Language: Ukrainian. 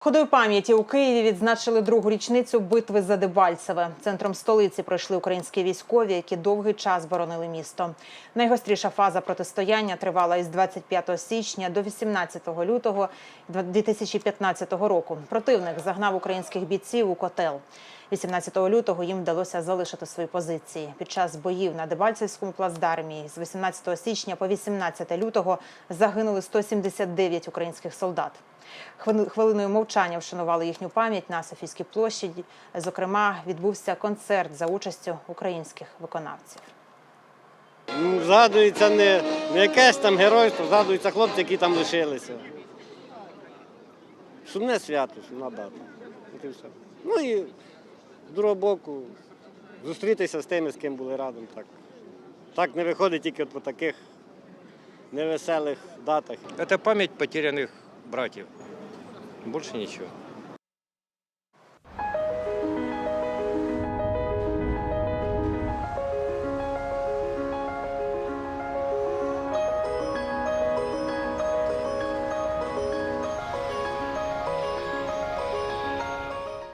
Ходою пам'яті у Києві відзначили другу річницю битви за Дебальцеве. Центром столиці пройшли українські військові, які довгий час боронили місто. Найгостріша фаза протистояння тривала із 25 січня до 18 лютого 2015 року. Противник загнав українських бійців у котел. 18 лютого їм вдалося залишити свої позиції. Під час боїв на Дебальцевському плацдармі з 18 січня по 18 лютого загинули 179 українських солдат. Хвили- Хвилиною мовчання вшанували їхню пам'ять на Софійській площі. Зокрема, відбувся концерт за участю українських виконавців. Ну, згадується не, якесь там геройство, згадуються хлопці, які там лишилися. Сумне свято, сумна дата. Ну і з другого боку, зустрітися з тими, з ким були разом. Так, так не виходить тільки от по таких невеселих датах. Це память потеряних братів. Більше ничего.